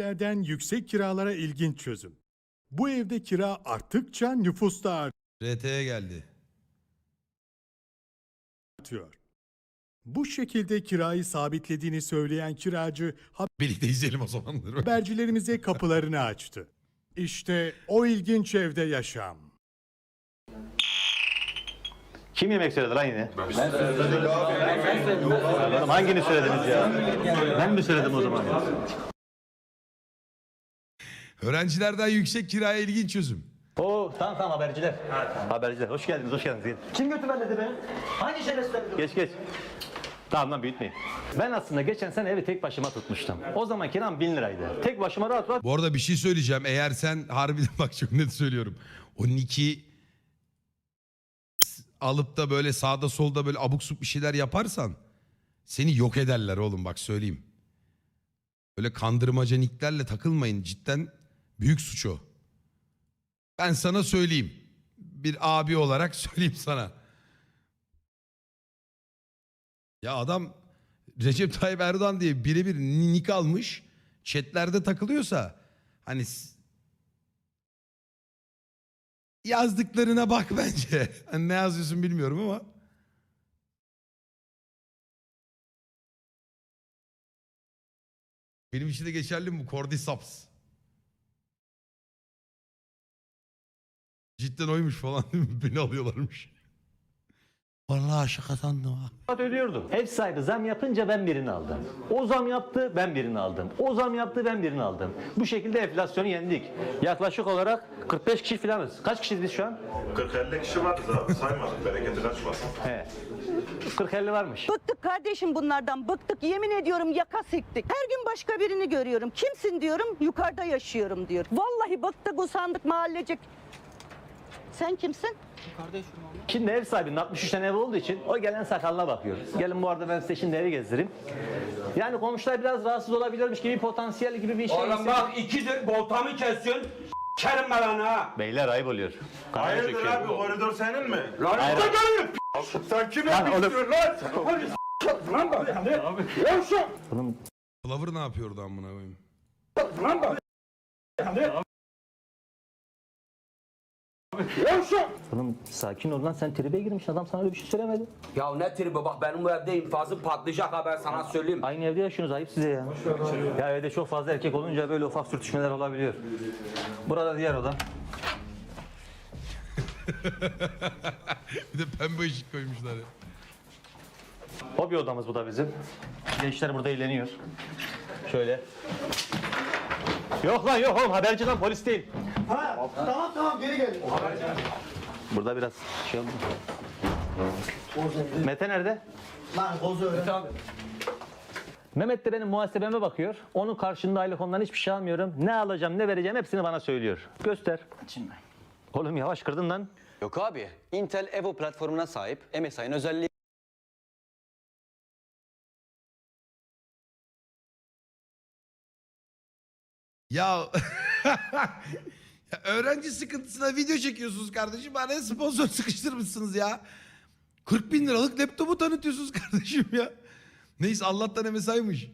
Yerden yüksek kiralara ilginç çözüm. Bu evde kira arttıkça nüfus da RT'ye geldi. artıyor. Bu şekilde kirayı sabitlediğini söyleyen kiracı Birlikte izleyelim o zamanları. habercilerimize kapılarını açtı. İşte o ilginç evde yaşam. Kim yemek söyledi lan yine? Ben söyledim abi. Oğlum hangini söylediniz ya? Ben mi söyledim o zaman ya? Öğrencilerden yüksek kiraya ilginç çözüm. Oo tamam tamam haberciler. Haberciler hoş geldiniz hoş geldiniz. Gelin. Kim götü belledi beni? Hangi şerefsiz belledi? Geç geç. Tamam lan büyütmeyin. Ben aslında geçen sene evi tek başıma tutmuştum. O zaman kiram 1000 liraydı. Tek başıma rahat rahat Bu arada bir şey söyleyeceğim. Eğer sen harbiden bak çok net söylüyorum. O Nick'i alıp da böyle sağda solda böyle abuk subuk bir şeyler yaparsan seni yok ederler oğlum bak söyleyeyim. Böyle kandırmaca nicklerle takılmayın. Cidden büyük suç o. Ben sana söyleyeyim. Bir abi olarak söyleyeyim sana. Ya adam Recep Tayyip Erdoğan diye birebir nick almış. Chatlerde takılıyorsa hani yazdıklarına bak bence. Hani ne yazıyorsun bilmiyorum ama. Benim için de geçerli mi bu? Cordyceps. Cidden oymuş falan değil mi? Beni alıyorlarmış. Vallahi şaka sandım ha. ödüyordum. Ev sahibi zam yapınca ben birini aldım. O zam yaptı ben birini aldım. O zam yaptı ben birini aldım. Bu şekilde enflasyonu yendik. Yaklaşık olarak 45 kişi falanız. Kaç kişiyiz biz şu an? 40-50 kişi vardı zaten saymadık bereketi kaçmasın. He. 40-50 varmış. Bıktık kardeşim bunlardan bıktık yemin ediyorum yaka siktik. Her gün başka birini görüyorum. Kimsin diyorum yukarıda yaşıyorum diyor. Vallahi bıktık usandık mahallecik. Sen kimsin? Şimdi ev sahibinin 63 tane ev olduğu için o gelen sakalına bakıyor. Gelin bu arada ben size şimdi evi gezdireyim. Yani komşular biraz rahatsız olabilirmiş gibi potansiyel gibi bir şey. Oğlum hissediyor. bak ikidir boltamı kesiyorsun. Kerim ben ha. Beyler ayıp oluyor. Kanal Hayırdır abi koridor senin mi? Lan Hayır. gelin. Sen kime Lan oğlum. istiyorsun lan? Lan bak. Bunun Flavor ne yapıyordu amına koyayım? Lan bak. Yavşak. Bunun sakin ol lan sen tribe girmiş adam sana öyle bir şey söylemedi. Ya ne tribi bak benim bu evde infazım patlayacak ha ben sana söyleyeyim. Aynı evde yaşıyorsunuz ayıp size ya. Ya evde çok fazla erkek olunca böyle ufak sürtüşmeler olabiliyor. Burada diğer oda. Bir de pembe ışık koymuşlar ya. Hobi odamız bu da bizim. Gençler burada eğleniyor. Şöyle. Yok lan yok oğlum haberci lan polis değil. Tamam tamam geri gelin. Burada biraz şey oldu. Mete nerede? Lan bozu öyle. Mehmet de benim muhasebeme bakıyor. Onun karşında aylık ondan hiçbir şey almıyorum. Ne alacağım ne vereceğim hepsini bana söylüyor. Göster. Şimdi. Oğlum yavaş kırdın lan. Yok abi. Intel Evo platformuna sahip MSI'nin özelliği Ya... ya öğrenci sıkıntısına video çekiyorsunuz kardeşim. Bana sponsor sıkıştırmışsınız ya. 40 bin liralık laptopu tanıtıyorsunuz kardeşim ya. Neyse Allah'tan MSI'mış.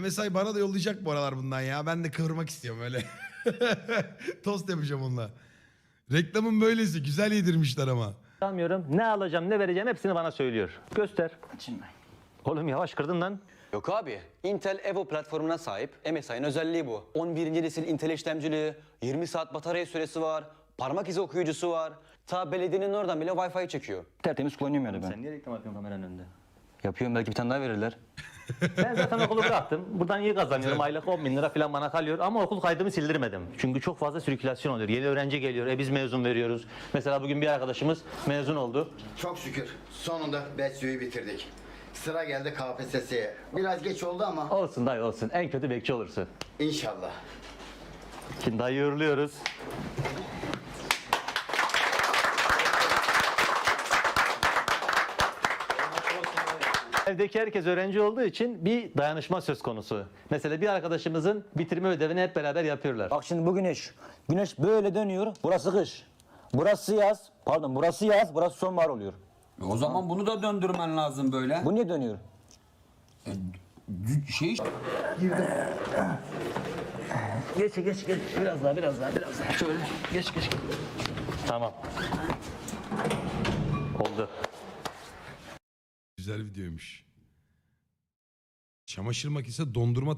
MSI bana da yollayacak bu aralar bundan ya. Ben de kıvırmak istiyorum öyle. Tost yapacağım onunla. Reklamın böylesi. Güzel yedirmişler ama. Almıyorum. Ne alacağım ne vereceğim hepsini bana söylüyor. Göster. Şimdi. Oğlum yavaş kırdın lan. Yok abi. Intel Evo platformuna sahip MSI'nin özelliği bu. 11. nesil Intel işlemcili, 20 saat batarya süresi var, parmak izi okuyucusu var. Ta belediyenin oradan bile Wi-Fi çekiyor. Tertemiz kullanıyorum yani ben. Sen niye reklam yapıyorsun kameranın önünde? Yapıyorum belki bir tane daha verirler. ben zaten okulu bıraktım. Buradan iyi kazanıyorum. Aylık 10 bin lira falan bana kalıyor. Ama okul kaydımı sildirmedim. Çünkü çok fazla sirkülasyon oluyor. Yeni öğrenci geliyor. E biz mezun veriyoruz. Mesela bugün bir arkadaşımız mezun oldu. Çok şükür sonunda BESYO'yu bitirdik. Sıra geldi KPSS'ye. Biraz geç oldu ama Olsun dayı olsun. En kötü bekçi olursun. inşallah. Şimdi dayı uğurluyoruz. Evdeki herkes öğrenci olduğu için bir dayanışma söz konusu. Mesela bir arkadaşımızın bitirme ödevini hep beraber yapıyorlar. Bak şimdi bu güneş. Güneş böyle dönüyor. Burası kış. Burası yaz. Pardon burası yaz. Burası sonbahar oluyor. O zaman bunu da döndürmen lazım böyle. Bu niye dönüyor? Şey Geç geç geç. Biraz daha biraz daha biraz daha. Şöyle geç geç. Tamam. Oldu. Güzel videoymuş. Çamaşır makinesi dondurma